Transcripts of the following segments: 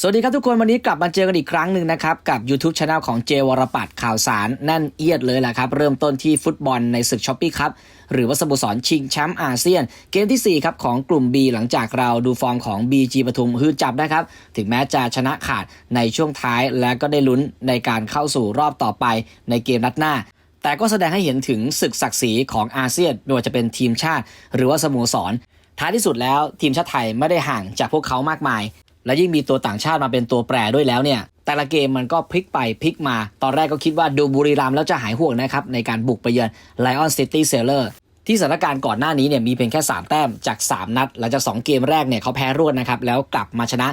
สวัสดีครับทุกคนวันนี้กลับมาเจอกันอีกครั้งหนึ่งนะครับ กับ YouTube c h anel ของเจวรปัตข่าวสารแน่นเอียดเลยแหละครับ เริ่มต้นที่ฟุตบอลในศึกช้อปปี้ครับ หรือว่าสโมสรชิงแชมป์อาเซียน เกมทีสี่ 4 ครับ ของกลุ่ม B หลังจากเราดูฟอร์มของ BG ปทุมฮือจับนะครับ ถึงแม้จะชนะขาดในช่วงท้ายและก็ได้ลุ้นในการเข้าสู่รอบต่อไปในเกมนัดหน้าแต่ก็แสดงให้เห็นถึงศึกศักดิ์ศรีของอาเซียนไม่ว่าจะเป็นทีมชาติ หรือว่าสโมสรท้ายที่สุดแล้วทีมชาติไทยไม่ได้ห่างจากพวกเขามากมาย และยิ่งมีตัวต่างชาติมาเป็นตัวแปรด้วยแล้วเนี่ย แต่ละเกมมันก็พลิกไปพลิกมา ตอนแรกก็คิดว่าดูบุรีรัมย์แล้วจะหายห่วงนะครับ ในการบุกไปเยือนไลออนซิตี้เซลเลอร์ที่สถานการณ์ก่อนหน้านี้เนี่ยมีเพียงแค่ 3 แต้มจาก 3 นัด หลังจาก 2 เกมแรกเนี่ยเขาแพ้รวดนะครับแล้วกลับมาชนะ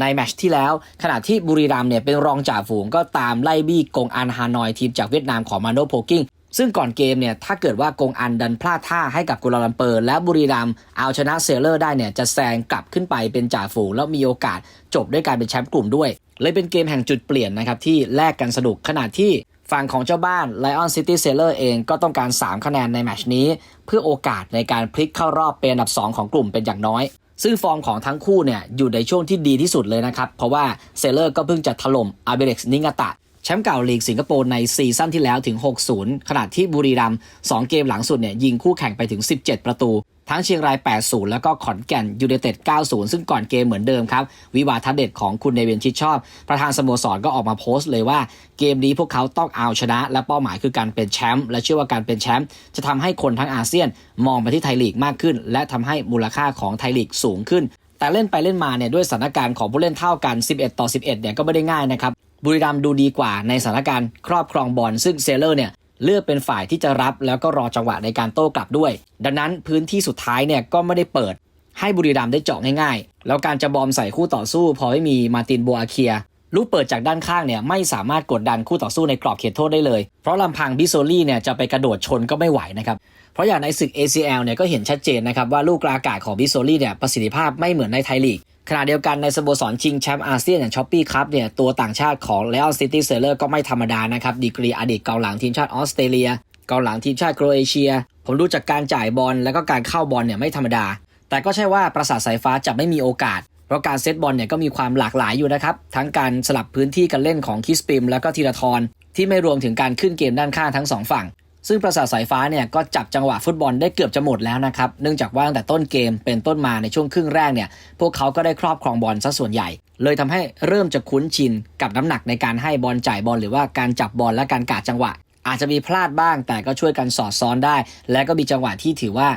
ในแมชที่แล้ว ขณะที่บุรีรัมเนี่ยเป็นรองจ่าฝูงก็ตามไล่บี้กงอันฮานอยทีมจากเวียดนามของมาโนโพกิ้ง ซึ่งก่อนเกมเนี่ยถ้าเกิดว่ากงอันดันพลาดท่าให้กับกุลาลัมเปอร์ และบุรีรัมเอาชนะเซเลอร์ได้เนี่ยจะแซงกลับขึ้นไปเป็นจ่าฝูงแล้วมีโอกาสจบด้วยการเป็นแชมป์กลุ่มด้วย เลยเป็นเกมแห่งจุดเปลี่ยนนะครับที่แลกกันสนุกขณะที่ฝั่งของเจ้าบ้าน Lion City Sailor เองก็ต้องการ 3 คะแนนในแมชนี้ เพื่อโอกาสในการพลิกเข้ารอบเป็นอันดับ 2 ของกลุ่มเป็นอย่างน้อย ซึ่งฟอร์มของทั้งคู่เนี่ยอยู่ในช่วงที่ดีที่สุดเลยนะครับ เพราะว่าเซเลอร์ก็เพิ่งจะถล่มอาเบเร็กซ์นิงาตะ แชมป์เก่าลีกสิงคโปร์ในซีซั่นที่แล้วถึง 6-0 ขณะที่บุรีรัมย์2เกมหลังสุดเนี่ยยิงคู่แข่งไปถึง 17 ประตู ทั้งเชียงราย 8-0 แล้วก็ขอนแก่นยูไนเต็ด 9-0 ซึ่งก่อนเกมเหมือนเดิมครับ วิวาทเด็ดของคุณเนเวียนชิดชอบ ประธานสโมสรก็ออกมาโพสต์เลยว่าเกมนี้พวกเขาต้องเอาชนะ และเป้าหมายคือการเป็นแชมป์และเชื่อว่าการเป็นแชมป์จะทำให้คนทั้งอาเซียนมองไปที่ไทยลีกมากขึ้น และทำให้มูลค่าของไทยลีกสูงขึ้นแต่เล่นไปเล่นมาเนี่ยด้วยสถานการณ์ของผู้เล่นเท่ากัน 11 ต่อ 11 เนี่ยก็ไม่ได้ง่ายนะครับ บุรีรัมดูดีกว่าในสถานการณ์ครอบครองบอลซึ่งเซเลอร์เนี่ยเลือกเป็นฝ่ายที่จะรับแล้วก็รอจังหวะในการโต้กลับด้วย ดังนั้นพื้นที่สุดท้ายเนี่ยก็ไม่ได้เปิด ให้บุรีรัมได้เจาะง่ายๆ แล้วการจะบอมใส่คู่ต่อสู้ พอไม่มีมาตินโบอาเคียลูกเปิดจากด้านข้างเนี่ยไม่สามารถกดดันคู่ต่อสู้ในกรอบเขตโทษได้เลย เพราะลำพังบิโซลี่เนี่ยจะไปกระโดดชนก็ไม่ไหวนะครับ เพราะอย่างในศึก ACL เนี่ยก็เห็นชัดเจนนะครับว่าลูกกลาอากาศของบิโซลี่เนี่ยประสิทธิภาพไม่เหมือนในไทยลีก ขณะเดียวกันในสโมสรชิงแชมป์อาเซียนอย่างช้อปปี้ครับเนี่ยตัวต่างชาติของเลออนซิตี้เซเลอร์ก็ไม่ธรรมดานะครับ ดีกรีอดีตกองหลังทีมชาติออสเตรเลียกองหลังทีมชาติโครเอเชีย ผมดูจากการจ่ายบอลแล้วก็การเข้าบอลเนี่ยไม่ธรรมดา แต่ก็ใช่ว่าประสาทสายฟ้าจะไม่มีโอกาส เพราะการเซตบอลเนี่ยก็มีความหลากหลายอยู่นะครับ ทั้งการสลับพื้นที่การเล่นของคิสปิม แล้วก็ธีรทรที่ไม่รวมถึงการขึ้นเกมด้านข้างทั้งสองฝั่ง ซึ่งประสาทสายฟ้าเนี่ยก็จับจังหวะฟุตบอลได้เกือบจะหมดแล้วนะครับ เนื่องจากว่าตั้งแต่ต้นเกมเป็นต้นมาในช่วงครึ่งแรกเนี่ย พวกเขาก็ได้ครอบครองบอลซะส่วนใหญ่ เลยทำให้เริ่มจะคุ้นชินกับน้ำหนักในการให้บอลจ่ายบอลหรือว่าการจับบอลและการกาดจังหวะ อาจจะมีพลาดบ้าง แต่ก็ช่วยกันสอดซ้อนได้ และก็มีจังหวะที่ถือว่า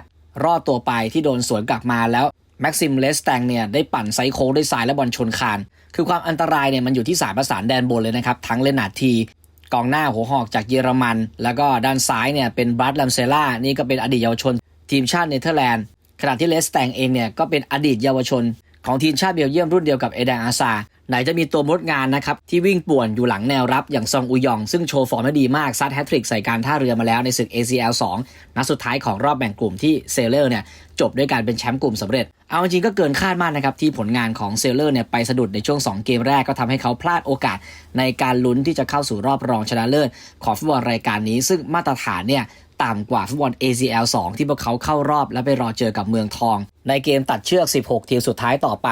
รอดตัวไปที่โดนสวนกลับมาแล้วแม็กซิมเลสแตงเนี่ยได้ปั่นไซโค้งด้วยซ้ายและบอลชนคาน คือความอันตรายเนี่ยมันอยู่ที่สายประสานแดนบนเลยนะครับ ทั้งเลนาร์ดที กองหน้าหัวหอกจากเยอรมัน แล้วก็ด้านซ้ายเนี่ยเป็นบรัดลัมเซล่านี่ก็เป็นอดีตเยาวชน ทีมชาติเนเธอร์แลนด์ขณะที่เลสแตงเองเนี่ยก็เป็นอดีตเยาวชน ของทีมชาติเบลเยียมรุ่นเดียวกับเอเดนอาซา ไหนจะมีตัวมดงานนะครับ ที่วิ่งป่วนอยู่หลังแนวรับอย่างซองอุยอง ซึ่งโชว์ฟอร์มได้ดีมาก ซัดแฮตทริกใส่การท่าเรือมาแล้วในศึก ACL 2 นัดสุดท้ายของรอบแบ่งกลุ่มที่เซเลอร์เนี่ยจบด้วยการเป็นแชมป์กลุ่มสำเร็จ เอาจริงก็เกินคาดมากนะครับ ที่ผลงานของเซเลอร์เนี่ยไปสะดุดในช่วง 2 เกมแรกก็ทำให้เขาพลาดโอกาส ในการลุ้นที่จะเข้าสู่รอบรองชนะเลิศของฟุตบอลรายการนี้ ซึ่งมาตรฐานเนี่ยต่ำกว่าฟุตบอล ACL 2 ที่พวกเขาเข้ารอบและไปรอเจอกับเมืองทอง ในเกมตัดเชือก 16 ทีมสุดท้ายต่อไป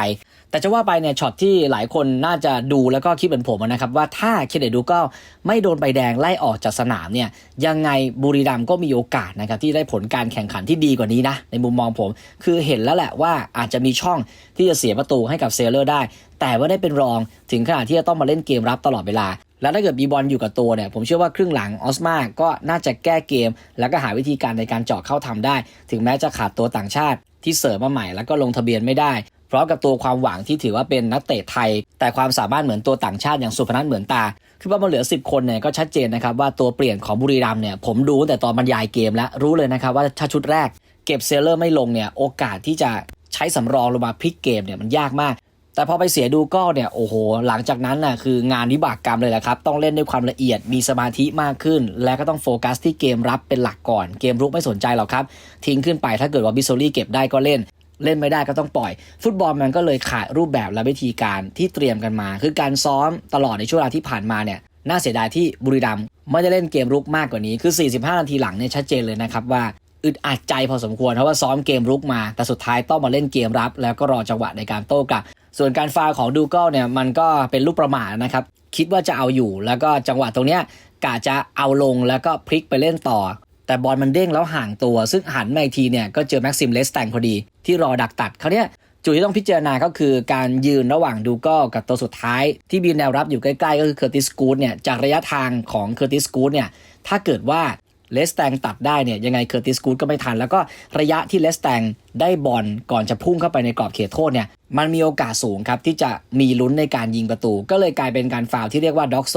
แต่จะว่าไปเนี่ยช็อตที่หลายคนน่าจะดูแล้วก็คิดเหมือนผมนะครับว่าถ้าเคเดดูก็ไม่โดนใบแดงไล่ออกจากสนามเนี่ยยังไงบุรีรัมก็มีโอกาสนะครับที่ได้ผลการแข่งขันที่ดีกว่านี้นะในมุมมองผม คือเห็นแล้วแหละว่าอาจจะมีช่องที่จะเสียประตูให้กับเซเลอร์ได้ แต่ว่าได้เป็นรองถึงขนาดที่จะต้องมาเล่นเกมรับตลอดเวลาแล้วถ้าเกิดมีบอลอยู่กับตัวเนี่ยผมเชื่อว่าครึ่งหลังออสมาก็น่าจะแก้เกม แล้วก็หาวิธีการในการเจาะเข้าทำได้ ถึงแม้จะขาดตัวต่างชาติที่เสริมมาใหม่แล้วก็ลงทะเบียนไม่ได้ พร้อมกับตัวความหวังที่ถือว่าเป็นนักเตะไทย แต่ความสามารถเหมือนตัวต่างชาติอย่างสุพนัทเหมือนตา คือว่ามันเหลือ 10 คนเนี่ยก็ชัดเจนนะครับว่าตัวเปลี่ยนของบุรีรัมเนี่ยผมดูตั้งแต่ตอนบรรยายเกมแล้วรู้เลยนะครับว่าถ้าชุดแรกเก็บเซลเลอร์ไม่ลงเนี่ยโอกาสที่จะใช้สำรองลงมาพลิกเกมเนี่ยมันยากมาก แต่พอไปเสียดูก็เนี่ยโอ้โห หลังจากนั้นน่ะคืองานวิบากกรรมเลยแหละครับ ต้องเล่นด้วยความละเอียดมีสมาธิมากขึ้น และก็ต้องโฟกัสที่เกมรับเป็นหลักก่อน เกมรุกไม่สนใจหรอกครับ ทิ้งขึ้นไปถ้าเกิดว่าบิโซลี่เก็บได้ก็เล่น เล่นไม่ได้ก็ต้องปล่อย ฟุตบอลมันก็เลยขาดรูปแบบและวิธีการที่เตรียมกันมา คือการซ้อมตลอดในช่วงเวลาที่ผ่านมาเนี่ยน่าเสียดายที่บุรีรัมย์ไม่ได้เล่นเกมรุกมากกว่านี้คือ 45 นาทีหลังเนี่ยชัดเจนเลยนะครับว่าอึดอัดใจพอสมควรเพราะว่าซ้อมเกมรุกมา แต่สุดท้ายต้องมาเล่นเกมรับ แล้วก็รอจังหวะในการโต้กลับ ส่วนการฟาวของดูเกิลเนี่ยมันก็เป็นลูกประมาทนะครับคิดว่าจะเอาอยู่ แล้วก็จังหวะตรงเนี้ยกะจะเอาลงแล้วก็พลิกไปเล่นต่อ แต่บอลมันเด้งแล้วห่างตัว ซึ่งหันมาอีกทีเนี่ยก็เจอแม็กซิมเลสแตงพอดีที่รอดักตัดเขาเนี่ยจุดที่ต้องพิจารณาก็คือการยืนระหว่างดูกิลกับตัวสุดท้าย ที่บีแนวรับอยู่ใกล้ๆ ก็คือเคอร์ติสกูดเนี่ยจากระยะทางของเคอร์ติสกูดเนี่ยถ้าเกิดว่าเลสแตงตัดได้เนี่ยยังไงเคอร์ติสกูดก็ไม่ทัน แล้วก็ระยะที่เลสแตงได้บอลก่อนจะพุ่งเข้าไปในกรอบเขตโทษเนี่ยมันมีโอกาสสูงครับ ที่จะมีลุ้นในการยิงประตู ก็เลยกลายเป็นการฟาวที่เรียกว่าด็อกโซ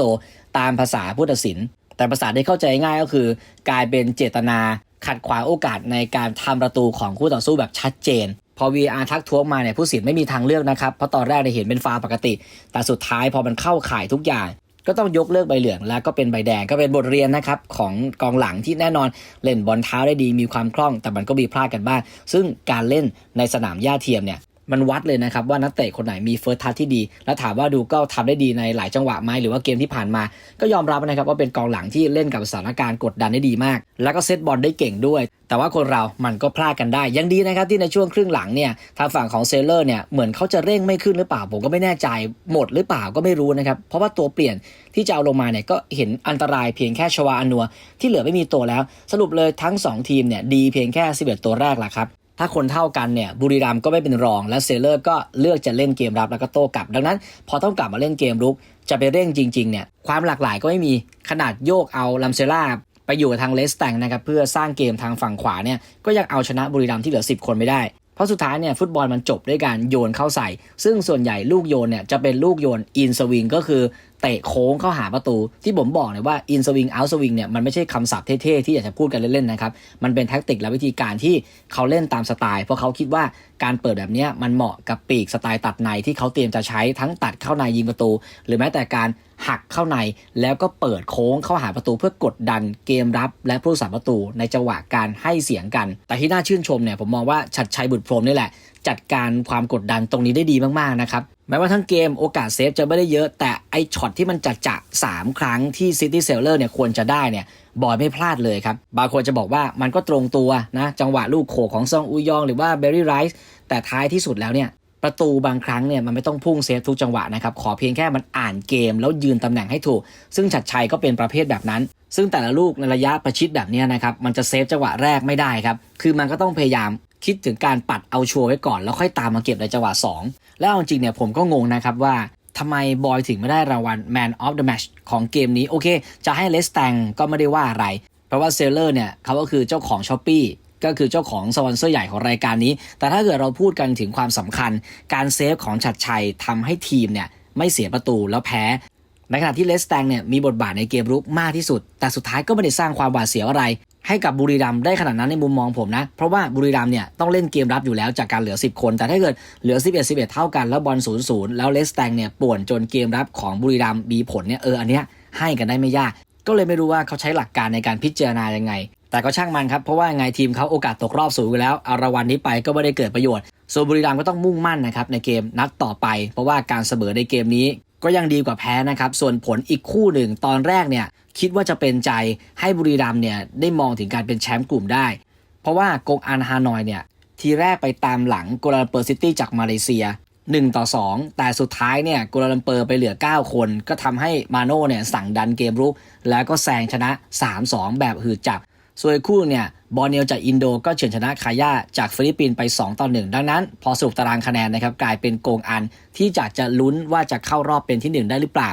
ตามภาษาผู้ตัดสิน แต่ภาษาที่เข้าใจง่ายก็คือ กลายเป็นเจตนาขัดขวางโอกาสในการทำประตูของคู่ต่อสู้แบบชัดเจน พอ VR ทักท้วงมาเนี่ยผู้สินไม่มีทางเลือกนะครับ เพราะตอนแรกเนี่ยเห็นเป็นฟาวปกติ แต่สุดท้ายพอมันเข้าข่ายทุกอย่างก็ต้องยกเลิกใบเหลืองแล้วก็เป็นใบแดงก็เป็นบทเรียนนะครับของกองหลังที่แน่นอนเล่นบอลเท้าได้ดีมีความคล่อง แต่มันก็มีพลาดกันบ้างซึ่งการเล่นในสนามหญ้าเทียมเนี่ย มันวัดเลยนะครับว่านักเตะคนไหนมีเฟิร์สทัชที่ดี แล้วถามว่าดูก็ทำได้ดีในหลายจังหวะไหมหรือว่าเกมที่ผ่านมา ก็ยอมรับนะครับว่าเป็นกองหลังที่เล่นกับสถานการณ์กดดันได้ดีมาก แล้วก็เซตบอลได้เก่งด้วย แต่ว่าคนเรามันก็พลาดกันได้ ยังดีนะครับที่ในช่วงครึ่งหลังเนี่ยทางฝั่งของเซเลอร์เนี่ยเหมือนเขาจะเร่งไม่ขึ้นหรือเปล่าผมก็ไม่แน่ใจหมดหรือเปล่าก็ไม่รู้นะครับเพราะว่าตัวเปลี่ยนที่จะเอาลงมาเนี่ยก็เห็นอันตรายเพียงแค่ชวาอันัวที่เหลือไม่มีตัวแล้ว สรุปเลยทั้งสองทีมเนี่ยดีเพียงแค่ 11 ตัวแรกแหละครับ ถ้าคนเท่ากันเนี่ยบุรีรัมก็ไม่เป็นรอง และเซเลอร์ก็เลือกจะเล่นเกมรับแล้วก็โต้กลับ ดังนั้น พอต้องกลับมาเล่นเกมรุก จะไปเร่งจริงๆเนี่ยความหลากหลายก็ไม่มีขนาดโยกเอาลัมเซล่าไปอยู่กับทางเลสแตงนะครับเพื่อสร้างเกมทางฝั่งขวาเนี่ยก็ยังเอาชนะบุรีรัมที่เหลือ 10 คนไม่ได้เพราะสุดท้ายเนี่ยฟุตบอลมันจบด้วยการโยนเข้าใส่ ซึ่งส่วนใหญ่ลูกโยนเนี่ยจะเป็นลูกโยนอินสวิงก็คือ เตะโค้งเข้าหาประตู ที่ผมบอกเลยว่าอินสวิงเอาสวิงเนี่ยมันไม่ใช่คำศัพท์เท่ๆ ที่อยากจะพูดกันเล่นๆนะครับ มันเป็นแท็กติกและวิธีการที่เขาเล่นตามสไตล์ เพราะเขาคิดว่าการเปิดแบบนี้มันเหมาะกับปีกสไตล์ตัดในที่เขาเตรียมจะใช้ทั้งตัดเข้าในยิงประตู หรือแม้แต่การ หักเข้าในแล้วก็เปิดโค้งเข้าหาประตูเพื่อกดดันเกมรับ และผู้รักษาประตูในจังหวะการให้เสียงกัน แต่ที่น่าชื่นชมเนี่ยผมมองว่าชัดชัยบุตรพรมนี่แหละ จัดการความกดดันตรงนี้ได้ดีมากๆนะครับแม้ว่าทั้งเกมโอกาสเซฟจะไม่ได้เยอะ แต่ไอช็อตที่มันจัดจะสามครั้งที่ซิตี้เซลเลอร์เนี่ยควรจะได้เนี่ยบอยไม่พลาดเลยครับ บางคนจะบอกว่ามันก็ตรงตัวนะ จังหวะลูกโขของซองอุยอง หรือว่าเบร์รี่ไรส์แต่ท้ายที่สุดแล้วเนี่ย ประตูบางครั้งเนี่ยมันไม่ต้องพุ่งเซฟทุกจังหวะนะครับ ขอเพียงแค่มันอ่านเกมแล้วยืนตำแหน่งให้ถูก ซึ่งชัดชัยก็เป็นประเภทแบบนั้น ซึ่งแต่ละลูกในระยะประชิดแบบนี้นะครับ มันจะเซฟจังหวะแรกไม่ได้ครับ คือมันก็ต้องพยายามคิดถึงการปัดเอาชัวร์ไว้ก่อน แล้วค่อยตามมาเก็บในจังหวะ 2 แล้วเอาจริงเนี่ยผมก็งงนะครับว่าทำไมบอยถึงไม่ได้รางวัล Man of the Match ของเกมนี้ โอเค จะให้เลสแตงก็ไม่ได้ว่าอะไร เพราะว่าเซลเลอร์เนี่ยเขาก็คือเจ้าของช้อปปี ก็คือเจ้าของสปอนเซอร์ใหญ่ของรายการนี้ แต่ถ้าเกิดเราพูดกันถึงความสำคัญ การเซฟของชัดชัยทำให้ทีมเนี่ยไม่เสียประตูแล้วแพ้ ในขณะที่เลสแตงเนี่ยมีบทบาทในเกมรุกมากที่สุด แต่สุดท้ายก็ไม่ได้สร้างความหวาดเสียวอะไร ให้กับบุรีรัมได้ขนาดนั้นในมุมมองผมนะ เพราะว่าบุรีรัมเนี่ยต้องเล่นเกมรับอยู่แล้วจากการเหลือ 10 คน แต่ถ้าเกิดเหลือ 11 11 เท่ากันแล้วบอล0 0 แล้วเลสแตงเนี่ยป่วนจนเกมรับของบุรีรัมมีผลเนี่ยเอออันเนี้ยให้กันได้ไม่ยากก็เลยไม่รู้ว่าเขาใช้หลักการในการพิจารณายังไง แต่ก็ช่างมันครับ เพราะว่าไงทีมเขาโอกาสตกรอบสูงอยู่แล้วเอารางวัลนี้ไปก็ไม่ได้เกิดประโยชน์ส่วนบุรีรัมย์ก็ต้องมุ่งมั่นนะครับในเกมนัดต่อไป เพราะว่าการเสมอในเกมนี้ก็ยังดีกว่าแพ้นะครับ ส่วนผลอีกคู่หนึ่งตอนแรกเนี่ยคิดว่าจะเป็นใจให้บุรีรัมย์เนี่ยได้มองถึงการเป็นแชมป์กลุ่มได้ เพราะว่ากงอันฮานอยเนี่ยทีแรกไปตามหลังโกลาลัมเปอร์ซิตี้จากมาเลเซีย1ต่อ 2 แต่สุดท้ายเนี่ยโกลาลัมเปอร์ไปเหลือ 9 คน ก็ทำให้มาโน่เนี่ยสั่งดันเกมรุกแล้วก็แซงชนะ 3-2 แบบหืดจับ ส่วนอีกคู่เนี่ยบอร์เนียวจากอินโดก็เฉือนชนะคาย่าจากฟิลิปปินส์ไป 2 ต่อ 1 ดังนั้น พอสรุปตารางคะแนนนะครับกลายเป็นโกงอันที่จะจะลุ้นว่าจะเข้ารอบเป็นที่ 1 ได้หรือเปล่า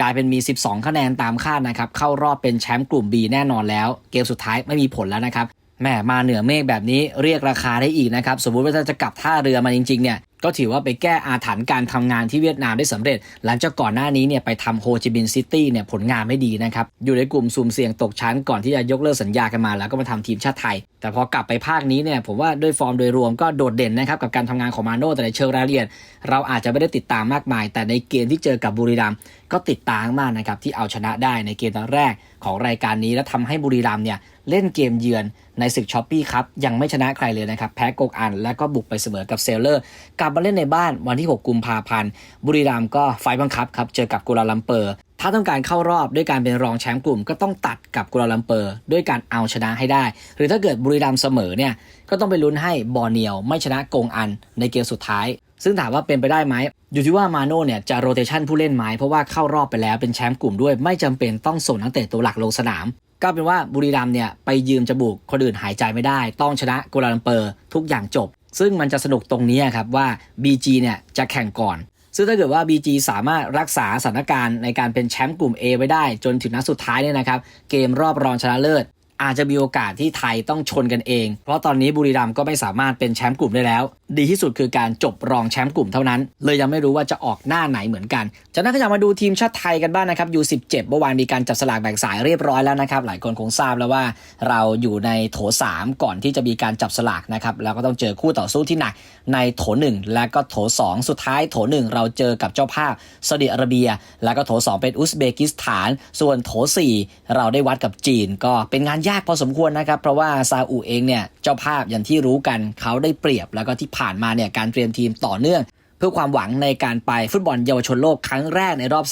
กลายเป็นมี 12 คะแนนตามคาดนะครับเข้ารอบเป็นแชมป์กลุ่ม B แน่นอนแล้ว เกมสุดท้ายไม่มีผลแล้วนะครับแหมมาเหนือเมฆแบบนี้เรียกราคาได้อีกนะครับสมมุติว่าถ้าจะกลับท่าเรือมาจริงๆเนี่ย ก็ถือว่าไปแก้อาถรรพ์การทำงานที่เวียดนามได้สำเร็จ หลังจากก่อนหน้านี้เนี่ยไปทำโฮจิมินห์ซิตี้เนี่ยผลงานไม่ดีนะครับอยู่ในกลุ่มสุ่มเสี่ยงตกชั้นก่อนที่จะยกเลิกสัญญากันมา แล้วก็มาทำทีมชาติไทย แต่พอกลับไปภาคนี้เนี่ยผมว่าด้วยฟอร์มโดยรวมก็โดดเด่นนะครับกับการทำงานของมาโน่แต่ในเชิงรายละเอียด เราอาจจะไม่ได้ติดตามมากมาย แต่ในเกมที่เจอกับบุรีรัมย์ก็ติดตามมากนะครับที่เอาชนะได้ในเกมนัดแรกของรายการนี้และทำให้บุรีรัมย์เนี่ยเล่นเกมเยือน ในศึกช้อปปี้ครับ ยังไม่ชนะใครเลยนะครับ แพ้กกอัน และก็บุกไปเสมอกับเซลเลอร์ กลับมาเล่นในบ้านวันที่ 6 กุมภาพันธ์ บุรีรัมย์ก็ไฟบังคับครับ เจอกับกัวลาลัมเปอร์ ถ้าต้องการเข้ารอบด้วยการเป็นรองแชมป์กลุ่ม ก็ต้องตัดกับกัวลาลัมเปอร์ ด้วยการเอาชนะให้ได้ หรือถ้าเกิดบุรีรัมย์เสมอเนี่ยก็ต้องไปลุ้นให้บอร์เนียว ไม่ชนะกงอันในเกมสุดท้ายซึ่งถามว่าเป็นไปได้ไหม อยู่ที่ว่ามาโน่เนี่ยจะโรเตชันผู้เล่นไหมเพราะว่าเข้ารอบไปแล้วเป็นแชมป์กลุ่มด้วย ไม่จำเป็นต้องส่งนักเตะตัวหลักลงสนาม ก็เป็นว่าบุรีรัมเนี่ยไปยืมจมูกคนอื่นหายใจไม่ได้ ต้องชนะกัวลาลัมเปอร์ทุกอย่างจบ ซึ่งมันจะสนุกตรงนี้ครับว่า BG เนี่ยจะแข่งก่อน ซึ่งถ้าเกิดว่า BG สามารถรักษาสถานการณ์ในการเป็นแชมป์กลุ่ม A ไว้ได้ จนถึงนัดสุดท้ายเนี่ยนะครับเกมรอบรองชนะเลิศอาจจะมีโอกาสที่ไทยต้องชนกันเอง เพราะตอนนี้บุรีรัมย์ก็ไม่สามารถเป็นแชมป์กลุ่มได้แล้วดีที่สุดคือการจบรองแชมป์กลุ่มเท่านั้น เลยยังไม่รู้ว่าจะออกหน้าไหนเหมือนกัน จากนั้นก็อยากมาดูทีมชาติไทยกันบ้างนะครับ U17 เมื่อวานมีการจับสลากแบ่งสายเรียบร้อยแล้วนะครับ หลายคนคงทราบแล้วว่า เราอยู่ในโถ 3 ก่อนที่จะมีการจับสลากนะครับแล้วก็ต้องเจอคู่ต่อสู้ที่หนักในโถ 1 และก็โถ 2 สุดท้ายโถ 1 เราเจอกับเจ้าภาพซาอุดิอาระเบีย แล้วก็โถ 2 เป็นอุซเบกิสถาน ส่วนโถ 4 เราได้วัดกับจีน ก็เป็นงานยากพอสมควรนะครับเพราะว่าซาอุเองเนี่ย เจ้าภาพอย่างที่รู้กันเขาได้เปรียบแล้วก็ที่ผ่านมาเนี่ยการเตรียมทีมต่อเนื่อง เพื่อความหวังในการไปฟุตบอลเยาวชนโลกครั้งแรกในรอบ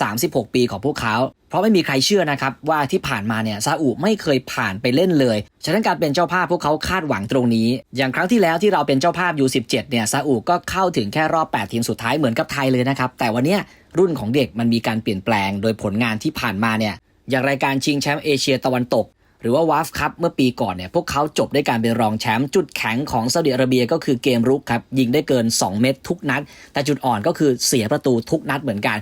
36 ปีของพวกเขา เพราะไม่มีใครเชื่อนะครับว่าที่ผ่านมาเนี่ยซาอุไม่เคยผ่านไปเล่นเลย ฉะนั้นการเป็นเจ้าภาพพวกเขาคาดหวังตรงนี้ อย่างครั้งที่แล้วที่เราเป็นเจ้าภาพ U17 เนี่ยซาอุก็เข้าถึงแค่รอบ 8 ทีมสุดท้ายเหมือนกับไทยเลยนะครับแต่วันเนี้ยรุ่นของเด็กมันมีการเปลี่ยนแปลง โดยผลงานที่ผ่านมาเนี่ยอย่างรายการชิงแชมป์เอเชียตะวันตก หรือว่าวาฟครับเมื่อปีก่อนเนี่ยพวกเขาจบด้วยการเป็นรองแชมป์จุดแข็งของซาอุดิอาระเบียก็คือเกมรุกครับยิงได้เกิน 2 เม็ดทุกนัด แต่จุดอ่อนก็คือเสียประตูทุกนัดเหมือนกัน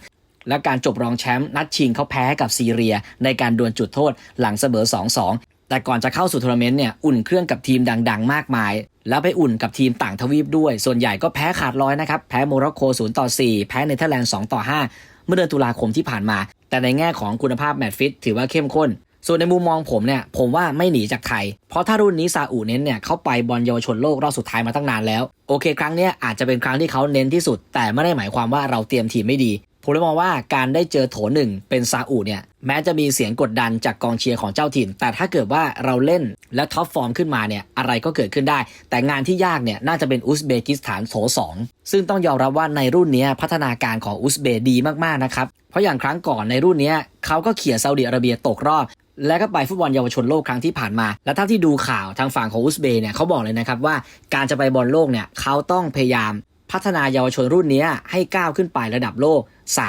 และการจบรองแชมป์นัดชิงเขาแพ้กับซีเรีย ในการดวลจุดโทษหลังเสมอ 2-2แต่ก่อนจะเข้าสู่ทัวร์นาเมนต์เนี่ยอุ่นเครื่องกับทีมดัง ๆ มากมาย แล้วไปอุ่นกับทีมต่างทวีปด้วย ส่วนใหญ่ก็แพ้ขาดลอยนะครับ แพ้โมร็อกโก0ต่อ 4 แพ้เนเธอร์แลนด์2ต่อ 5 เมื่อเดือนตุลาคมที่ผ่านมา แต่ในแง่ของคุณภาพแมตช์ฟิตถือว่าเข้มข้น ส่วนในมุมมองผมเนี่ยผมว่าไม่หนีจากไทยเพราะถ้ารุ่นนี้ซาอุเน้นเนี่ยเขาไปบอลเยาวชนโลกรอบสุดท้ายมาตั้งนานแล้ว โอเค ครั้งนี้อาจจะเป็นครั้งที่เขาเน้นที่สุด แต่ไม่ได้หมายความว่าเราเตรียมทีมไม่ดีผมเลยมองว่าการได้เจอโถหนึ่งเป็นซาอุเนี่ยแม้จะมีเสียงกดดันจากกองเชียร์ของเจ้าถิ่น แต่ถ้าเกิดว่าเราเล่นและท็อปฟอร์มขึ้นมาเนี่ยอะไรก็เกิดขึ้นได้ แต่งานที่ยากเนี่ยน่าจะเป็นอุซเบกิสถานโถสองซึ่งต้องยอมรับว่าในรุ่นนี้พัฒนาการของอุซเบดีมากๆนะครับเพราะอย่างครั้งก่อนในรุ่นนี้เขาก็เขี่ยซาอุดิอาระเบียตกรอบ และก็ไปฟุตบอลเยาวชนโลกครั้งที่ผ่านมา และท่าที่ดูข่าวทางฝั่งของอุซเบย์เนี่ยเขาบอกเลยนะครับว่าการจะไปบอลโลกเนี่ยเขาต้องพยายามพัฒนาเยาวชนรุ่นนี้ให้ก้าวขึ้นไประดับโลก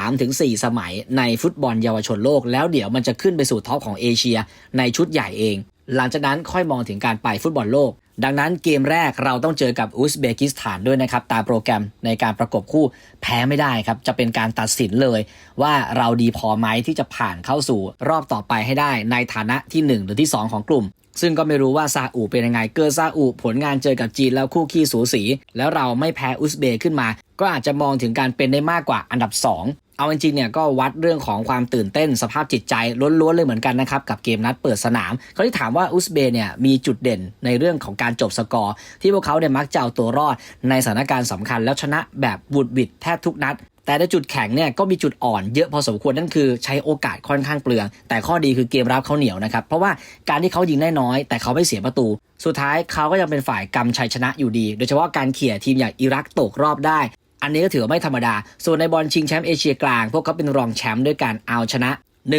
3-4 สมัยในฟุตบอลเยาวชนโลก แล้วเดี๋ยวมันจะขึ้นไปสู่ท็อปของเอเชียในชุดใหญ่เอง หลังจากนั้นค่อยมองถึงการไปฟุตบอลโลก ดังนั้นเกมแรกเราต้องเจอกับอุซเบกิสถานด้วยนะครับ ตามโปรแกรมในการประกบคู่แพ้ไม่ได้ครับ จะเป็นการตัดสินเลย ว่าเราดีพอไหมที่จะผ่านเข้าสู่รอบต่อไปให้ได้ในฐานะที่ 1 หรือที่ 2 ของกลุ่มซึ่งก็ไม่รู้ว่าซาอุเป็นยังไง เกิดซาอุผลงานเจอกับจีนแล้วคู่ขี้สูสี แล้วเราไม่แพ้อุซเบย์ขึ้นมา ก็อาจจะมองถึงการเป็นได้มากกว่าอันดับ 2 เอาจริงๆเนี่ยก็วัดเรื่องของความตื่นเต้นสภาพจิตใจล้วนๆเลยเหมือนกันนะครับ กับเกมนัดเปิดสนามเขาที่ถามว่าอุซเบย์เนี่ยมีจุดเด่นในเรื่องของการจบสกอร์ ที่พวกเขาเนี่ยมักจะเอาตัวรอดในสถานการณ์สำคัญ แล้วชนะแบบบุดบิดแทบทุกนัดแต่ในจุดแข็งเนี่ยก็มีจุดอ่อนเยอะพอสมควรนั่นคือใช้โอกาสค่อนข้างเปลือง แต่ข้อดีคือเกมรับเขาเหนียวนะครับ เพราะว่าการที่เขายิงได้น้อย แต่เขาไม่เสียประตู สุดท้ายเขาก็ยังเป็นฝ่ายกำชัยชนะอยู่ดี โดยเฉพาะการเขี่ยทีมอย่างอิรักตกรอบได้ อันนี้ก็ถือว่าไม่ธรรมดา ส่วนในบอลชิงแชมป์เอเชียกลาง พวกเขาเป็นรองแชมป์ด้วยการเอาชนะ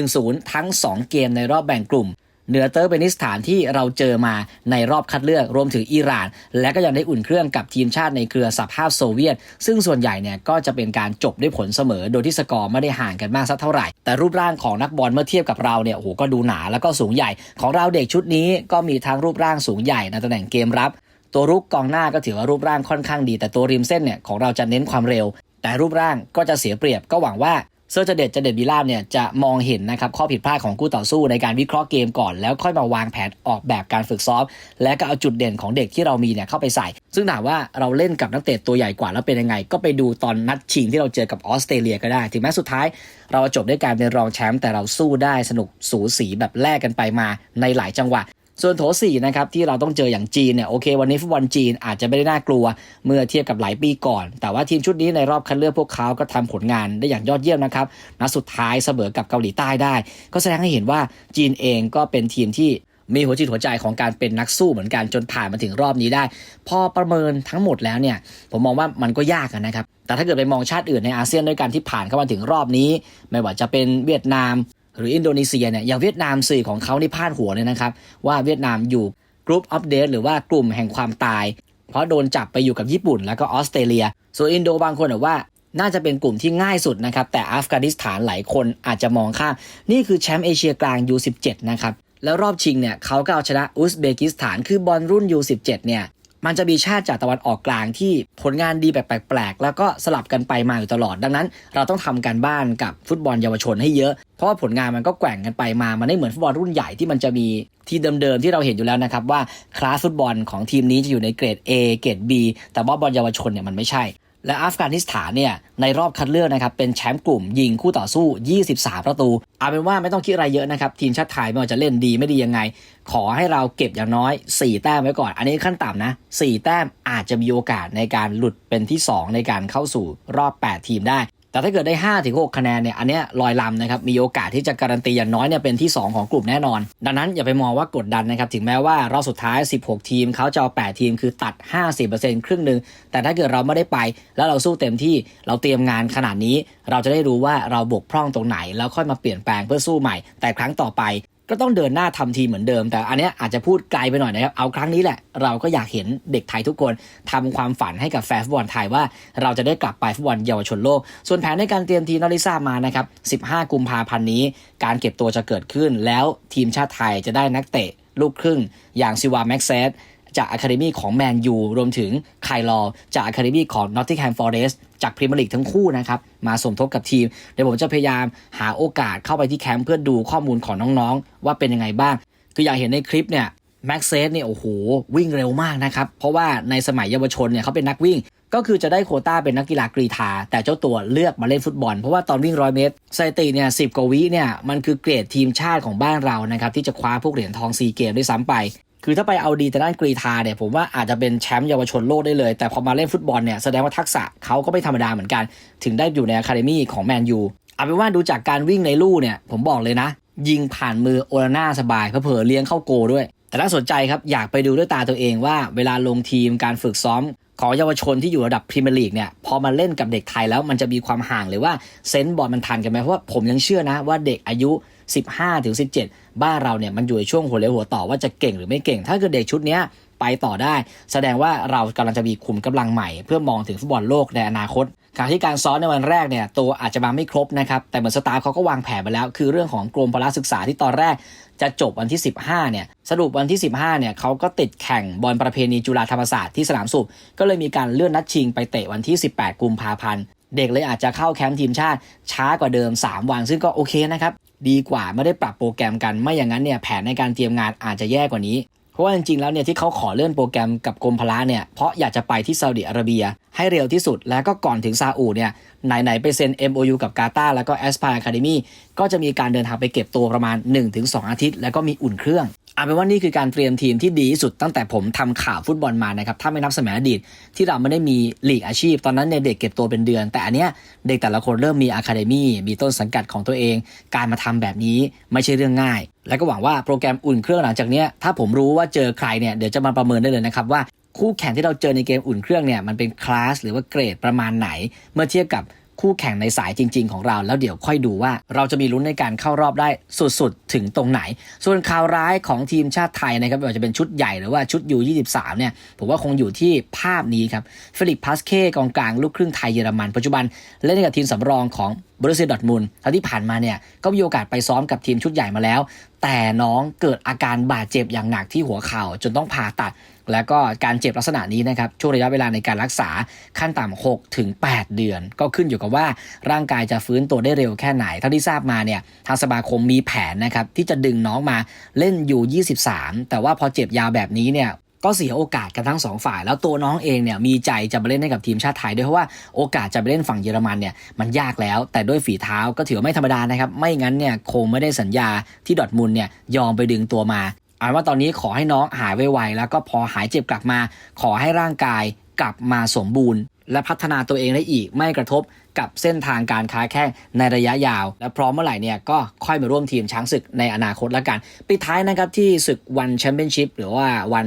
1-0 ทั้ง 2 เกมในรอบแบ่งกลุ่มเหนือเตอร์เบนิสถานที่เราเจอมาในรอบคัดเลือกรวมถึงอิหร่าน และก็ยังได้อุ่นเครื่องกับทีมชาติในเครือสหภาพโซเวียต ซึ่งส่วนใหญ่เนี่ยก็จะเป็นการจบด้วยผลเสมอ โดยที่สกอร์ไม่ได้ห่างกันมากสักเท่าไหร่ แต่รูปร่างของนักบอลเมื่อเทียบกับเราเนี่ยโอ้โหก็ดูหนาแล้วก็สูงใหญ่ ของเราเด็กชุดนี้ก็มีทั้งรูปร่างสูงใหญ่ในตำแหน่งเกมรับ ตัวรุกกองหน้าก็ถือว่ารูปร่างค่อนข้างดี แต่ตัวริมเส้นเนี่ยของเราจะเน้นความเร็ว แต่รูปร่างก็จะเสียเปรียบก็หวังว่าเซอร์เจเดตเจเดตบิลาบเนี่ยจะมองเห็นนะครับข้อผิดพลาดของคู่ต่อสู้ในการวิเคราะห์เกมก่อน แล้วค่อยมาวางแผนออกแบบการฝึกซ้อม และก็เอาจุดเด่นของเด็กที่เรามีเนี่ยเข้าไปใส่ ซึ่งถามว่าเราเล่นกับนักเตะตัวใหญ่กว่าแล้วเป็นยังไง ก็ไปดูตอนนัดชิงที่เราเจอกับออสเตรเลียก็ได้ ถึงแม้สุดท้าย เราจบด้วยการเป็นรองแชมป์แต่เราสู้ได้สนุกสูสีแบบแลกกันไปมาในหลายจังหวะ ส่วนโถ4นะครับที่เราต้องเจออย่างจีนเนี่ยโอเค วันนี้ฟุตบอลจีนอาจจะไม่ได้น่ากลัวเมื่อเทียบกับหลายปีก่อน แต่ว่าทีมชุดนี้ในรอบคัดเลือกพวกเขาก็ทำผลงานได้อย่างยอดเยี่ยมนะครับนัดสุดท้ายเสมอกับเกาหลีใต้ได้ ก็แสดงให้เห็นว่าจีนเองก็เป็นทีมที่มีหัวจิตหัวใจของการเป็นนักสู้เหมือนกันจนผ่านมาถึงรอบนี้ได้ พอประเมินทั้งหมดแล้วเนี่ย ผมมองว่ามันก็ยากนะครับ แต่ถ้าเกิดไปมองชาติอื่นในอาเซียนด้วยกันที่ผ่านเข้ามาถึงรอบนี้ ไม่ว่าจะเป็นเวียดนาม หรืออินโดนีเซียเนี่ยอย่างเวียดนามสื่อของเขานี่พาดหัวเลยนะครับ ว่าเวียดนามอยู่กรุ๊ปอัปเดตหรือว่ากลุ่มแห่งความตาย เพราะโดนจับไปอยู่กับญี่ปุ่นแล้วก็ออสเตรเลีย ส่วนอินโดบางคนบอกว่าน่าจะเป็นกลุ่มที่ง่ายสุดนะครับ แต่อัฟกานิสถานหลายคนอาจจะมองข้าม นี่คือแชมป์เอเชียกลาง U17 นะครับ แล้วรอบชิงเนี่ยเขาก็เอาชนะอุซเบกิสถานคือบอลรุ่น U17 เนี่ย มันจะมีชาติจากตะวันออกกลางที่ผลงานดีแบบแปลกๆ แล้วก็สลับกันไปมาอยู่ตลอด ดังนั้น เราต้องทำการบ้านกับฟุตบอลเยาวชนให้เยอะ เพราะว่าผลงานมันก็แกว่งกันไปมา มันไม่เหมือนฟุตบอลรุ่นใหญ่ที่มันจะมีที่เดิมๆที่เราเห็นอยู่แล้วนะครับว่าคลาสฟุตบอลของทีมนี้จะอยู่ในเกรด A เกรด B แต่ว่าบอลเยาวชนเนี่ยมันไม่ใช่ และอัฟกานิสถานเนี่ยในรอบคัดเลือกนะครับเป็นแชมป์กลุ่มยิงคู่ต่อสู้ 23 ประตู เอาเป็นว่าไม่ต้องคิดอะไรเยอะนะครับ ทีมชาติไทยไม่ว่าจะเล่นดีไม่ดียังไง ขอให้เราเก็บอย่างน้อย 4 แต้มไว้ก่อน อันนี้ขั้นต่ำนะ 4 แต้มอาจจะมีโอกาสในการหลุดเป็นที่ 2 ในการเข้าสู่รอบ 8 ทีมได้ แต่ถ้าเกิดได้ 5 ถึง 6 คะแนนเนี่ยอันเนี้ยลอยลำนะครับ มีโอกาสที่จะการันตีอย่างน้อยเนี่ยเป็นที่ 2 ของกลุ่มแน่นอน ดังนั้นอย่าไปมองว่ากดดันนะครับ ถึงแม้ว่ารอบสุดท้าย 16 ทีมเขาจะเอา 8 ทีมคือตัด 50%ครึ่งหนึ่งแต่ถ้าเกิดเราไม่ได้ไป แล้วเราสู้เต็มที่เราเตรียมงานขนาดนี้ เราจะได้รู้ว่าเราบกพร่องตรงไหน แล้วค่อยมาเปลี่ยนแปลงเพื่อสู้ใหม่ แต่ครั้งต่อไป ก็ต้องเดินหน้าทำทีเหมือนเดิม แต่อันนี้อาจจะพูดไกลไปหน่อยนะครับ เอาครั้งนี้แหละ เราก็อยากเห็นเด็กไทยทุกคนทำความฝันให้กับแฟนฟุตบอลไทยว่าเราจะได้กลับไปฟุตบอลเยาวชนโลก ส่วนแผนในการเตรียมทีมนอริซ่ามานะครับ 15 กุมภาพันธ์นี้ การเก็บตัวจะเกิดขึ้น แล้วทีมชาติไทยจะได้นักเตะลูกครึ่ง อย่างซิวาแม็กเซส จากอะคาเดมีของแมนยูรวมถึงไคลอจากอะคาเดมีของนอตติงแฮมฟอเรสจากพรีเมียร์ลีกทั้งคู่นะครับ มาสมทบกับทีม เดี๋ยวผมจะพยายามหาโอกาสเข้าไปที่แคมป์เพื่อดูข้อมูลของน้องๆ ว่าเป็นยังไงบ้าง คืออย่างเห็นในคลิปเนี่ยแม็กเซสเนี่ยโอ้โห วิ่งเร็วมากนะครับ เพราะว่าในสมัยเยาวชนเนี่ยเขาเป็นนักวิ่ง ก็คือจะได้โคต้าเป็นนักกีฬากรีธา แต่เจ้าตัวเลือกมาเล่นฟุตบอล เพราะว่าตอนวิ่งร้อยเมตรสถิติเนี่ยสิบกว่าวิเนี่ยมันคือเกรดทีมชาติของบ้านเรานะครับที่จะคว้าพวกเหรียญทองซีเกมด้วยซ้ำไป คือถ้าไปเอาดีแต่ด้านกรีธาเนี่ยผมว่าอาจจะเป็นแชมป์เยาวชนโลกได้เลย แต่พอมาเล่นฟุตบอลเนี่ยแสดงว่าทักษะเขาก็ไม่ธรรมดาเหมือนกัน ถึงได้อยู่ในอะคาเดมี่ของแมนยูเอาเป็นว่าดูจากการวิ่งในลู่เนี่ยผมบอกเลยนะ ยิงผ่านมือโอลาน่าสบายเผลอเลี้ยงเข้าโกด้วย แต่ถ้าสนใจครับอยากไปดูด้วยตาตัวเองว่าเวลาลงทีมการฝึกซ้อม ของเยาวชนที่อยู่ระดับพรีเมียร์ลีกเนี่ยพอมาเล่นกับเด็กไทยแล้วมันจะมีความห่างเลยว่าเซนส์บอลมันทันกันไหมเพราะว่าผมยังเชื่อนะว่าเด็กอายุ 15ถึง17 บ้านเราเนี่ยมันอยู่ในช่วงหัวเลี้ยวหัวต่อว่าจะเก่งหรือไม่เก่ง ถ้าเกิดเด็กชุดเนี้ย ไปต่อได้ แสดงว่าเรากำลังจะมีขุมกำลังใหม่เพื่อมองถึงฟุตบอลโลกในอนาคตขณะที่การซ้อมในวันแรกเนี่ยตัวอาจจะมาไม่ครบนะครับ แต่เหมือนสตาฟเขาก็วางแผนไปแล้ว คือเรื่องของกรมพละศึกษาที่ตอนแรกจะจบวันที่ 15 เนี่ย สรุปวันที่ 15 เนี่ยเขาก็ติดแข่งบอลประเพณีจุฬาธรรมศาสตร์ที่สนามสุข ก็เลยมีการเลื่อนนัดชิงไปเตะวันที่ 18 กุมภาพันธ์ เด็กเลยอาจจะเข้าแคมป์ทีมชาติช้ากว่าเดิม 3 วัน ซึ่งก็โอเคนะครับ ดีกว่าไม่ได้ปรับโปรแกรมกัน ไม่อย่างนั้นเนี่ยแผนในการเตรียมงานอาจจะแย่กว่านี้ ราะว่าจริงๆแล้วเนี่ยที่เขาขอเลื่อนโปรแกรมกับกรมพละเนี่ยเพราะอยากจะไปที่ซาอุดิอาระเบีย ให้เร็วที่สุด แล้วก็ก่อนถึงซาอุเนี่ยไหนๆไปเซ็น MOU กับกาตาร์แล้วก็ a s p i r e Academy ก็จะมีการเดินทางไปเก็บตัวประมาณ 1-2 อาทิตย์ แล้วก็มีอุ่นเครื่อง เอาเป็นว่านี่คือการเตรียมทีมที่ดีที่สุดตั้งแต่ผมทำข่าวฟุตบอลมานะครับ ถ้าไม่นับสมัยอดีต ที่เราไม่ได้มีลีกอาชีพ ตอนนั้นเนี่ยเด็กเก็บตัวเป็นเดือน แต่อันเนี้ยเด็กแต่ละคนเริ่มมีอะคาเดมี่มีต้นสังกัดของตัวเอง การมาทำแบบนี้ไม่ใช่เรื่องง่าย และก็หวังว่าโปรแกรมอุ่นเครื่องหลังจากเนี้ยถ้าผมรู้ว่าเจอใครเนี่ยเดี๋ยวจะมาประเมินได้เลยนะครับว่าคู่แข่งที่เราเจอในเกมอุ่นเครื่องเนี่ยมันเป็นคลาสหรือว่าเกรดประมาณไหน เมื่อเทียบกับ คู่แข่งในสายจริง ๆ ของเรา แล้วเดี๋ยวค่อยดูว่า เราจะมีลุ้นในการเข้ารอบได้สุดๆ ถึงตรงไหน ส่วนข่าวร้ายของทีมชาติไทยนะครับไม่ว่าจะเป็นชุดใหญ่หรือว่าชุดยู23เนี่ยผมว่าคงอยู่ที่ภาพนี้ครับเฟลิปพาสเก้กองกลางลูกครึ่งไทยเยอรมันปัจจุบันเล่นกับทีมสำรองของบรูเซียดอทมุนด์แล้วที่ผ่านมาเนี่ยก็มีโอกาสไปซ้อมกับทีมชุดใหญ่มาแล้ว แต่น้องเกิดอาการบาดเจ็บอย่างหนักที่หัวเข่าจนต้องผ่าตัด แล้วก็การเจ็บลักษณะนี้นะครับช่วงระยะเวลาในการรักษาขั้นต่ำ6ถึง 8 เดือน ก็ขึ้นอยู่กับว่าร่างกายจะฟื้นตัวได้เร็วแค่ไหน เท่าที่ทราบมาเนี่ยทางสมาคมมีแผนนะครับที่จะดึงน้องมาเล่นอยู่ 23 แต่ว่าพอเจ็บยาวแบบนี้เนี่ย ก็เสียโอกาสกันทั้งสองฝ่าย แล้วตัวน้องเองเนี่ยมีใจจะมาเล่นให้กับทีมชาติไทยด้วยเพราะว่าโอกาสจะไปเล่นฝั่งเยอรมันเนี่ยมันยากแล้ว แต่ด้วยฝีเท้าก็ถือว่าไม่ธรรมดานะครับ ไม่งั้นเนี่ยคงไม่ได้สัญญาที่ดอทมุนด์เนี่ยยอมไปดึงตัวมาเอาว่าตอนนี้ขอให้น้องหายไวๆแล้วก็พอหายเจ็บกลับมา ขอให้ร่างกายกลับมาสมบูรณ์ และพัฒนาตัวเองได้อีกไม่กระทบ กับเส้นทางการค้าแข้งในระยะยาว และพร้อมเมื่อไหร่เนี่ยก็ค่อยมาร่วมทีมช้างศึกในอนาคตละกันปิดท้ายนะครับที่ศึกวันแชมเปี้ยนชิพหรือว่าวัน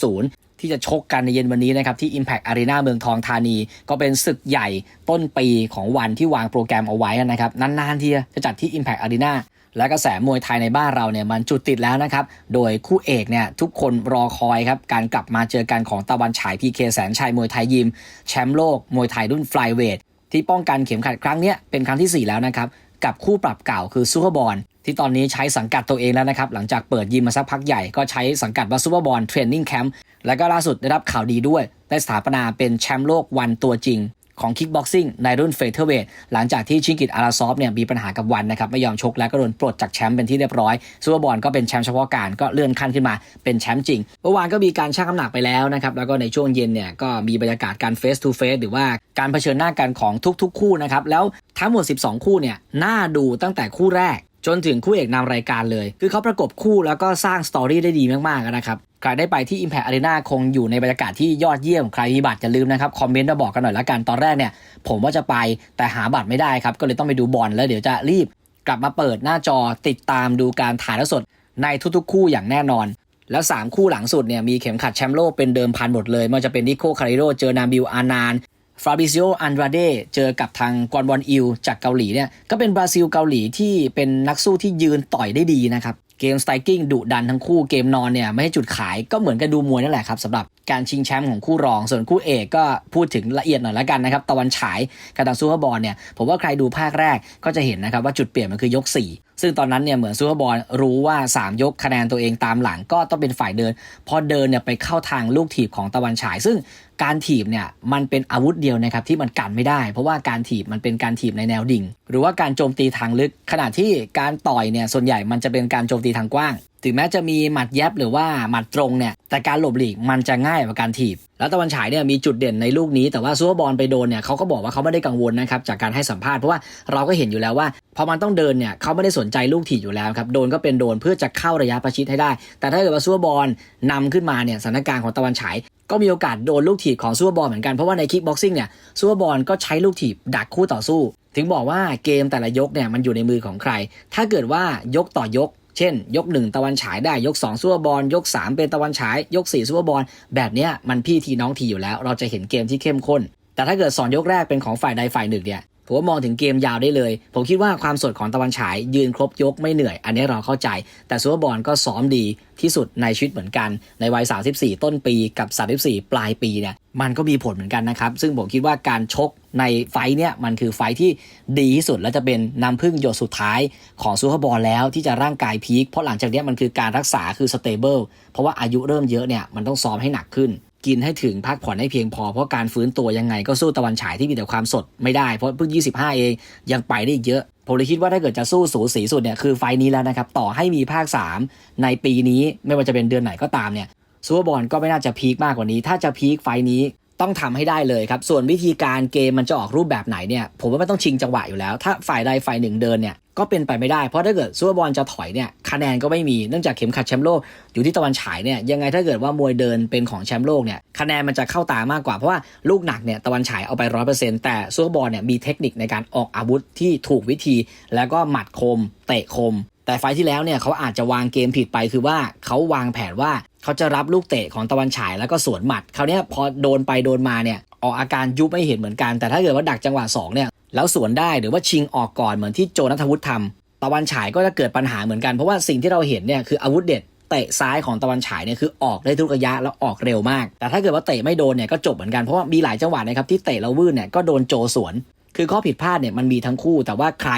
170ที่จะชกกันในเย็นวันนี้นะครับที่ Impact Arena เมืองทองธานี ก็เป็นศึกใหญ่ต้นปีของวันที่วางโปรแกรมเอาไว้นะครับนานๆทีจะจัดที่ Impact Arena และกระแสมวยไทยในบ้านเราเนี่ยมันจุดติดแล้วนะครับ โดยคู่เอกเนี่ยทุกคนรอคอยครับ การกลับมาเจอกันของตะวันฉายพีเคแสนชัยมวยไทยยิม แชมป์โลกมวยไทยรุ่นฟลายเวท ที่ป้องกันเข็มขัดครั้งนี้เป็นครั้งที่ 4 แล้วนะครับกับคู่ปรับเก่าคือซูเปอร์บอลที่ตอนนี้ใช้สังกัดตัวเองแล้วนะครับ หลังจากเปิดยิมมาสักพักใหญ่ก็ใช้สังกัดว่าซูเปอร์บอลเทรนนิ่งแคมป์และก็ล่าสุดได้รับข่าวดีด้วย ได้สถาปนาเป็นแชมป์โลกวันตัวจริง ของคิกบ็อกซิ่งในรุ่นเฟเธอร์เวทหลังจากที่ชิงกิตอาราซอฟเนี่ยมีปัญหากับวันนะครับไม่ยอมชกแล้วก็โดนปลดจากแชมป์เป็นที่เรียบร้อยซูเปอร์บอลก็เป็นแชมป์เฉพาะการก็เลื่อนขั้นขึ้นมาเป็นแชมป์จริงเมื่อวานก็มีการชั่งน้ำหนักไปแล้วนะครับแล้วก็ในช่วงเย็นเนี่ยก็มีบรรยากาศการเฟสทูเฟสหรือว่าการเผชิญหน้ากันของทุกๆ คู่นะครับแล้วทั้งหมด 12 คู่เนี่ยน่าดูตั้งแต่คู่แรก จนถึงคู่เอกนำรายการเลย คือเขาประกบคู่แล้วก็สร้างสตอรี่ได้ดีมากๆนะครับใครได้ไปที่ Impact Arena คงอยู่ในบรรยากาศที่ยอดเยี่ยม ใครมีบัตรอย่าลืมนะครับ คอมเมนต์มาบอกกันหน่อยละกันตอนแรกเนี่ย ผมว่าจะไปแต่หาบัตรไม่ได้ครับ ก็เลยต้องไปดูบอลแล้วเดี๋ยวจะรีบ กลับมาเปิดหน้าจอติดตามดูการถ่ายทอดสดในทุกๆ คู่อย่างแน่นอน แล้ว 3 คู่หลังสุดเนี่ยมีเข็มขัดแชมป์โลกเป็นเดิมพันหมดเลยไมันจะเป็นนิโคคาริโรเจอนาบิลอานาน ฟราบิซิโออันดราเดเจอกับทางกอนบอลอิลจากเกาหลีเนี่ยก็เป็นบราซิลเกาหลีที่เป็นนักสู้ที่ยืนต่อยได้ดีนะครับเกมสไตกิ้งดุดันทั้งคู่เกมนอนเนี่ยไม่ให้จุดขายก็เหมือนกับดูมวยนั่นแหละครับสำหรับการชิงแชมป์ของคู่รอง ส่วนคู่เอกก็พูดถึงละเอียดหน่อยละกันนะครับ ตะวันฉายกับทางซูเปอร์บอลเนี่ยผมว่าใครดูภาคแรกก็จะเห็นนะครับว่าจุดเปลี่ยนมันคือยก 4 ซึ่งตอนนั้นเนี่ยเหมือนซูเปอร์บอลรู้ว่า 3 ยกคะแนนตัวเองตามหลังก็ต้องเป็นฝ่ายเดิน พอเดินเนี่ยไปเข้าทางลูกถีบของตะวันฉาย ซึ่งการถีบเนี่ยมันเป็นอาวุธเดียวนะครับที่มันกันไม่ได้ เพราะว่าการถีบมันเป็นการถีบในแนวดิ่ง หรือว่าการโจมตีทางลึก ขณะที่การต่อยเนี่ยส่วนใหญ่มันจะเป็นการโจมตีทางกว้าง ถึงแม้จะมีหมัดแยบหรือว่าหมัดตรงเนี่ยแต่การหลบหลีกมันจะง่ายกว่าการถีบ แล้วตะวันฉายเนี่ยมีจุดเด่นในลูกนี้แต่ว่าซูเปอร์บอลไปโดนเนี่ยเขาก็บอกว่าเขาไม่ได้กังวลนะครับจากการให้สัมภาษณ์เพราะว่าเราก็เห็นอยู่แล้วว่า พอมันต้องเดินเนี่ยเขาไม่ได้สนใจลูกถีบอยู่แล้วครับโดนก็เป็นโดนเพื่อจะเข้าระยะประชิดให้ได้ แต่ถ้าเกิดว่าซูเปอร์บอลนำขึ้นมาเนี่ยสถานการณ์ของตะวันฉายก็มีโอกาสโดนลูกถีบของซูเปอร์บอลเหมือนกันเพราะว่าในคิกบ็อกซิ่งเนี่ยซูเปอร์บอลก็ใช้ลูกถีบดักคู่ต่อสู้ ถึงบอกว่าเกมแต่ละยกเนี่ยมันอยู่ในมือของใคร ถ้าเกิดว่ายกต่อยก เช่น ยก 1 ตะวันฉายได้ยก 2ซูเปอร์บอลยก 3 เป็นตะวันฉาย ยก 4ซูเปอร์บอลแบบเนี้ยมันพี่ทีน้องทีอยู่แล้ว เราจะเห็นเกมที่เข้มข้น แต่ถ้าเกิดสอนยกแรกเป็นของฝ่ายใดฝ่ายหนึ่งเนี่ย ผมว่ามองถึงเกมยาวได้เลย ผมคิดว่าความสดของตะวันฉายยืนครบยกไม่เหนื่อย อันนี้เราเข้าใจ แต่ซูเปอร์บอลก็ซ้อมดีที่สุดในชีวิตเหมือนกัน ในวัย 34 ต้นปีกับ 34 ปลายปีเนี่ยมันก็มีผลเหมือนกันนะครับ ซึ่งผมคิดว่าการชกในไฟเนี่ยมันคือไฟที่ดีที่สุด และจะเป็นน้ำพึ่งหยดสุดท้ายของซูเปอร์บอลแล้วที่จะร่างกายพีคเพราะหลังจากนี้มันคือการรักษาคือสเตเบิลเพราะว่าอายุเริ่มเยอะเนี่ยมันต้องซ้อมให้หนักขึ้น กินให้ถึงพักผ่อนให้เพียงพอ เพราะการฟื้นตัวยังไงก็สู้ตะวันฉายที่มีแต่ความสดไม่ได้ เพราะเพิ่ง 25 เองยังไปได้อีกเยอะ ผมเลยคิดว่าถ้าเกิดจะสู้สูสีสุดเนี่ยคือไฟนี้แล้วนะครับ ต่อให้มีภาค 3 ในปีนี้ไม่ว่าจะเป็นเดือนไหนก็ตามเนี่ยซูเปอร์บอลก็ไม่น่าจะพีคมากกว่านี้ ถ้าจะพีคไฟนี้ ต้องทำให้ได้เลยครับ ส่วนวิธีการเกมมันจะออกรูปแบบไหนเนี่ย ผมว่าไม่ต้องชิงจังหวะอยู่แล้ว ถ้าฝ่ายใดฝ่ายหนึ่งเดินเนี่ยก็เป็นไปไม่ได้ เพราะถ้าเกิดซูเปอร์บอลจะถอยเนี่ยคะแนนก็ไม่มี เนื่องจากเข็มขัดแชมป์โลกอยู่ที่ตะวันฉายเนี่ย ยังไงถ้าเกิดว่ามวยเดินเป็นของแชมป์โลกเนี่ย คะแนนมันจะเข้าตามากกว่า เพราะว่าลูกหนักเนี่ยตะวันฉายเอาไปร้อยเปอร์เซ็นต์แต่ซูเปอร์บอลเนี่ยมีเทคนิคในการออกอาวุธที่ถูกวิธี แล้วก็หมัดคม เตะคม แต่ไฟที่แล้วเนี่ยเขาอาจจะวางเกมผิดไปคือว่าเขาวางแผนว่าเขาจะรับลูกเตะของตะวันฉายแล้วก็สวนหมัดคราวนี้พอโดนไปโดนมาเนี่ยออกอาการยุบไม่เห็นเหมือนกัน แต่ถ้าเกิดว่าดักจังหวะ2เนี่ยแล้วสวนได้หรือว่าชิงออกก่อนเหมือนที่โจนัทวุฒิทำตะวันฉายก็จะเกิดปัญหาเหมือนกันเพราะว่าสิ่งที่เราเห็นเนี่ยคืออาวุธเด็ดเตะซ้ายของตะวันฉายเนี่ยคือออกได้ทุกระยะแล้วออกเร็วมาก แต่ถ้าเกิดว่าเตะไม่โดนเนี่ยก็จบเหมือนกันเพราะว่ามีหลายจังหวะนะครับที่เตะแล้ววื้นเนี่ยก็โดนโจสวน คือข้อผิดพลาดเนี่ยมันมีทั้งคู่ แต่ว่าใคร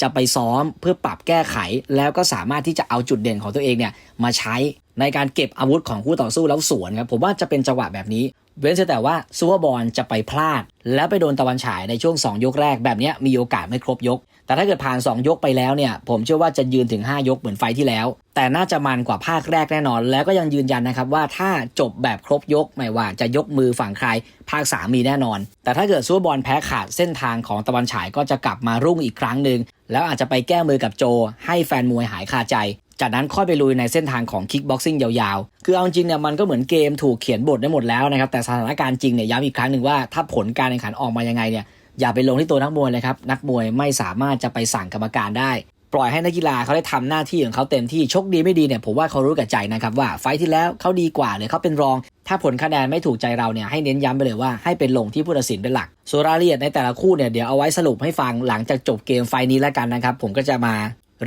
จะไปซ้อมเพื่อปรับแก้ไข แล้วก็สามารถที่จะเอาจุดเด่นของตัวเองเนี่ยมาใช้ในการเก็บอาวุธของคู่ต่อสู้แล้วสวนครับผมว่าจะเป็นจังหวะแบบนี้ เว้นแต่ว่าซูเปอร์บอลจะไปพลาด แล้วไปโดนตะวันฉายในช่วง 2 ยกแรกแบบนี้มีโอกาสไม่ครบยก แต่ถ้าเกิดผ่าน 2 ยกไปแล้วเนี่ย ผมเชื่อว่าจะยืนถึง 5 ยกเหมือนไฟที่แล้ว แต่น่าจะมันกว่าภาคแรกแน่นอน แล้วก็ยังยืนยันนะครับว่าถ้าจบแบบครบยกไม่ว่าจะยกมือฝั่งใคร ภาค 3 มีแน่นอน แต่ถ้าเกิดซูเปอร์บอลแพ้ขาดเส้นทางของตะวันฉายก็จะกลับมารุ่งอีกครั้งหนึ่งแล้วอาจจะไปแก้มือกับโจ ให้แฟนมวยหายคาใจ จากนั้นค่อยไปลุยในเส้นทางของคิกบ็อกซิ่งยาวๆ คือเอาจริงเนี่ยมันก็เหมือนเกมถูกเขียนบทได้หมดแล้วนะครับแต่สถานการณ์จริงเนี่ยย้ำอีกครั้งหนึ่งว่าถ้าผลการแข่งขันออกมายังไงเนี่ยอย่าไปลงที่ตัวนักมวยเลยครับนักมวยไม่สามารถจะไปสั่งกรรมการได้ ปล่อยให้นักกีฬาเขาได้ทำหน้าที่ของเขาเต็มที่ชกดีไม่ดีเนี่ยผมว่าเขารู้กับใจนะครับว่าไฟที่แล้วเขาดีกว่าหรือเขาเป็นรอง ถ้าผลคะแนนไม่ถูกใจเราเนี่ยให้เน้นย้ำไปเลยว่าให้เป็นลงที่ผู้ตัดสินเป็นหลักส่วนรายละเอียดในแต่ละคู่เนี่ยเดี๋ยวเอาไว้สรุปให้ฟังหลังจากจบเกมไฟนี้แล้วกันนะครับผมก็จะมา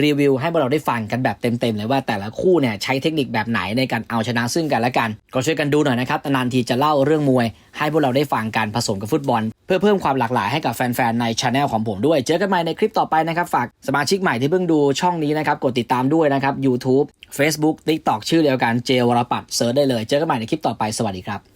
รีวิวให้พวกเราได้ฟังกันแบบเต็มๆเลยว่าแต่ละคู่เนี่ยใช้เทคนิคแบบไหนในการเอาชนะซึ่งกันและกัน ก็ช่วยกันดูหน่อยนะครับนานทีจะเล่าเรื่องมวย ให้พวกเราได้ฟังกันผสมกับฟุตบอล เพื่อเพิ่มความหลากหลายให้กับแฟนๆในช anel ของผมด้วย เจอกันใหม่ในคลิปต่อไปนะครับฝากสมาชิกใหม่ที่เพิ่งดูช่องนี้นะครับกดติดตามด้วยนะครับ YouTube Facebook TikTok ชื่อเดียวกันเจวรปัตเซิร์ชได้เลย เจอกันใหม่ในคลิปต่อไปสวัสดีครับ